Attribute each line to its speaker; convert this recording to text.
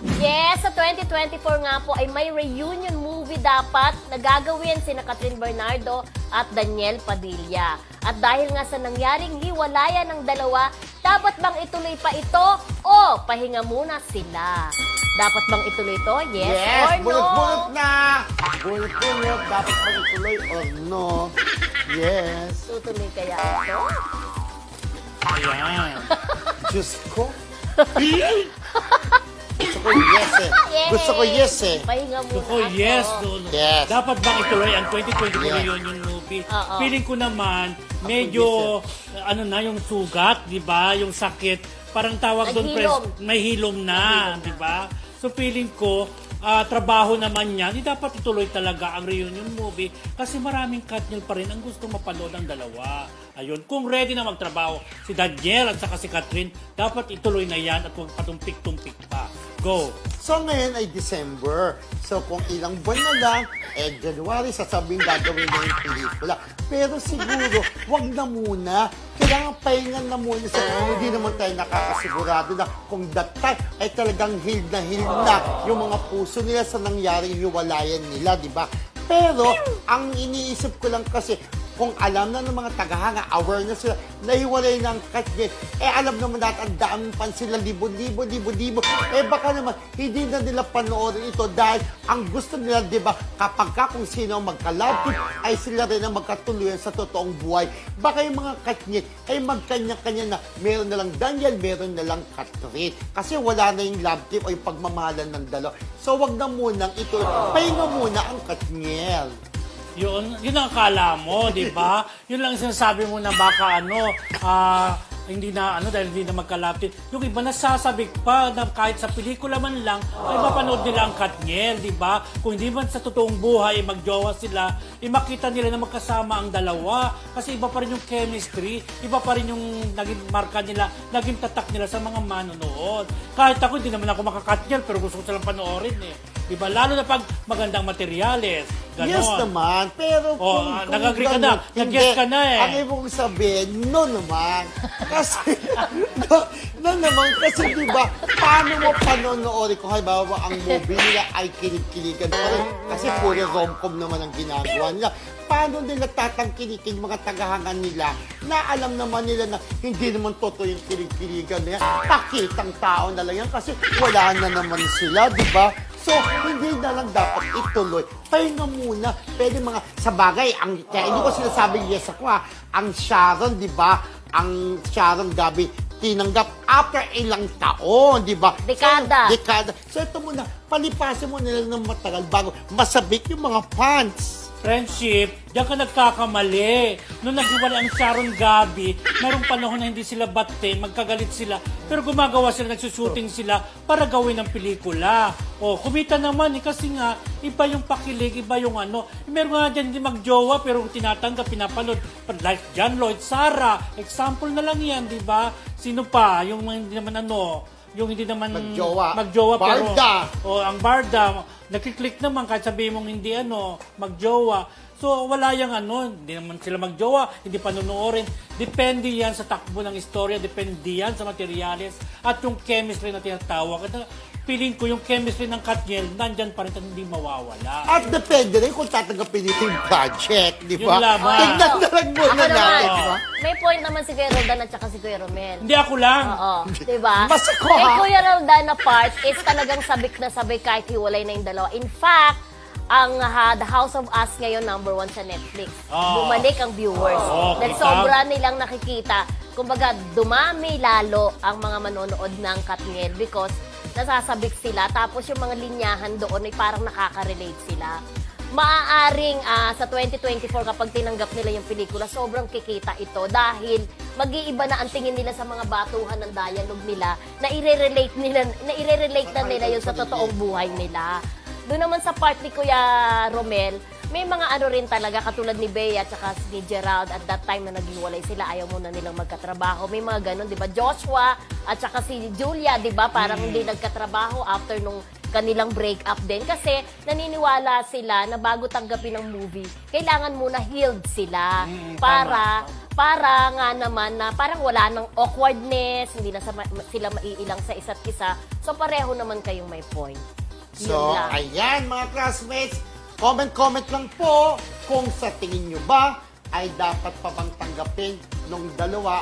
Speaker 1: Yes, sa 2024 nga po ay may reunion movie dapat na gagawin sina Catherine Bernardo at Daniel Padilla. At dahil nga sa nangyaring hiwalayan ng dalawa, dapat bang ituloy pa ito o pahinga muna sila? Dapat bang ituloy ito? Yes,
Speaker 2: Yes,
Speaker 1: or no?
Speaker 2: bulot-bulot na! Bulot-bulot, dapat pa ituloy or no? Yes.
Speaker 1: Tutuloy kaya ito?
Speaker 3: Ayan.
Speaker 2: Diyos ko. Gusto ko yes eh.
Speaker 1: Yay!
Speaker 2: Gusto ko yes eh.
Speaker 1: Pahinga muna
Speaker 3: Gusto ko,
Speaker 1: ako.
Speaker 3: yes. No, no.
Speaker 2: Yes.
Speaker 3: Dapat bang ituloy ang 2024
Speaker 2: Yeah.
Speaker 3: reunion movie?
Speaker 1: Oo.
Speaker 3: Feeling ko naman, medyo, ano na, yung sugat, di ba? Yung sakit. Parang tawag doon,
Speaker 1: Naghilom.
Speaker 3: may hilom na, di ba? So feeling ko, ah, trabaho naman yan, di dapat ituloy talaga ang reunion movie kasi maraming Katniel pa rin ang gusto mapanood ang dalawa. Ayun, kung ready na magtrabaho si Daniel at saka si Catherine, dapat ituloy na yan at huwag patumpik-tumpik pa. Go!
Speaker 2: So ngayon ay December. So kung ilang buwan na lang, eh January, sasabing gagawin na yung pelikula. Pero siguro, wag na muna. Kailangan pahingan na muna sa hindi naman tayo nakakasigurado na kung that time ay talagang healed na healed na yung mga puso nila sa nangyaring hiwalayan nila, di ba? Pero, ang iniisip ko lang kasi, kung alam na ng mga tagahanga, aware na sila, nahiwalay ng katye, eh alam naman natin, ang dami pan sila, libo-libo, libo-libo, eh baka naman, hindi na nila panoorin ito dahil ang gusto nila, di ba, kapag ka kung sino ang magka-love team, ay sila rin ang magkatuluyan sa totoong buhay. Baka yung mga katye, ay magkanya-kanya na, meron na lang Daniel, meron na lang Catherine. Kasi wala na yung love team o yung pagmamahalan ng dalawa. So wag na munang ito, pahinga muna ang Katniel.
Speaker 3: Yun, yun ang akala mo, di ba? Yun lang ang sinasabi mo na baka ano, ah, hindi na ano dahil hindi na magkalapit. Yung iba nasasabik pa na kahit sa pelikula man lang ay mapanood nila ang Katniel, di ba? Kung hindi man sa totoong buhay ay magjowa sila, ay makita nila na magkasama ang dalawa kasi iba pa rin yung chemistry, iba pa rin yung naging marka nila, naging tatak nila sa mga manonood. Kahit ako hindi naman ako makakatniel pero gusto ko silang panoorin eh. Di ba? Lalo na pag magandang materyales. Ganon.
Speaker 2: Yes naman, pero
Speaker 3: Oh, ah, nag-agree ka na.
Speaker 2: ganun,
Speaker 3: Nag-yes
Speaker 2: hindi.
Speaker 3: ka na eh.
Speaker 2: Ang ibig kong sabihin, no naman. Kasi, no, no naman, kasi di ba, paano mo panonoodin kung halimbawa ang movie nila ay kilig-kiligan pa rin? Kasi puro rom-com naman ang ginagawa nila. Paano nila tatangkilikin mga tagahangan nila na alam naman nila na hindi naman totoo yung kilig-kiligan na yan. Pakitang tao na lang yan kasi wala na naman sila, di ba? So, hindi na lang dapat ituloy. Pahinga muna. Pwede mga, sa bagay, ang, kaya hindi ko sinasabing yes ako ha. Ang Sharon, di ba? Ang Sharon Gabi, tinanggap after ilang taon, di ba?
Speaker 1: Dekada.
Speaker 2: So, dekada. So, ito muna, palipasin mo nila ng matagal bago masabik yung mga fans.
Speaker 3: Friendship, diyan ka nagkakamali. Nung naghiwalay ang Sharon Gabi, merong panahon na hindi sila bate, magkagalit sila. Pero gumagawa sila, nagsushooting sila para gawin ng pelikula. O, kumita naman eh, kasi nga, iba yung pakilig, iba yung ano. Meron nga dyan hindi magjowa, pero tinatanggap, pinapanood. Like John Lloyd, Sarah, example na lang yan, di ba? Sino pa? Yung mga hindi naman ano, yung hindi naman
Speaker 2: Magjowa.
Speaker 3: magjowa pero
Speaker 2: Barda.
Speaker 3: o ang Barda, nakiklik naman kahit sabihin mong hindi ano, magjowa. So wala yung ano, hindi naman sila magjowa, hindi panunuorin. Depende yan sa takbo ng istorya, depende yan sa materials at yung chemistry na tinatawag. At feeling ko yung chemistry ng Katniel, nandyan pa rin at hindi mawawala.
Speaker 2: At depende rin kung tatanggapin nito yung project, di ba?
Speaker 3: lamang.
Speaker 2: Tignan na lang muna
Speaker 1: Ako naman,
Speaker 2: natin, ba?
Speaker 1: may point naman si Kuya Roldan at saka si Kuya Romel.
Speaker 3: Hindi ako lang.
Speaker 1: Oo, di ba?
Speaker 2: Mas ako,
Speaker 1: Kay
Speaker 2: ha?
Speaker 1: Kuya Roldan na part is talagang sabik na sabik kahit hiwalay na yung dalawa. In fact, ang ha, The House of Us ngayon number one sa Netflix.
Speaker 3: Oo.
Speaker 1: Bumalik ang viewers.
Speaker 3: Oo,
Speaker 1: Dahil
Speaker 3: kita.
Speaker 1: sobra nilang nakikita. Kumbaga, dumami lalo ang mga manonood ng Katniel because nasasabik sila. Tapos yung mga linyahan doon ay parang nakaka-relate sila. Maaaring ah, sa 2024 kapag tinanggap nila yung pelikula, sobrang kikita ito dahil mag-iiba na ang tingin nila sa mga batuhan ng dialogue nila na i-relate nila na i-relate na nila yun sa totoong buhay nila. Doon naman sa part ni Kuya Romel, may mga ano rin talaga, katulad ni Bea at saka ni Gerald, at that time na naghiwalay sila, ayaw muna nilang magkatrabaho. May mga ganun, di ba? Joshua at saka si Julia, di ba? Parang hindi nagkatrabaho after nung kanilang break up din. Kasi naniniwala sila na bago tanggapin ang movie, kailangan muna healed sila
Speaker 3: Mm,
Speaker 1: para para nga naman na parang wala ng awkwardness, hindi na sila maiilang sa isa't isa. So pareho naman kayong may point.
Speaker 2: So, ayan mga classmates, comment-comment lang po kung sa tingin nyo ba ay dapat pa bang tanggapin nung dalawa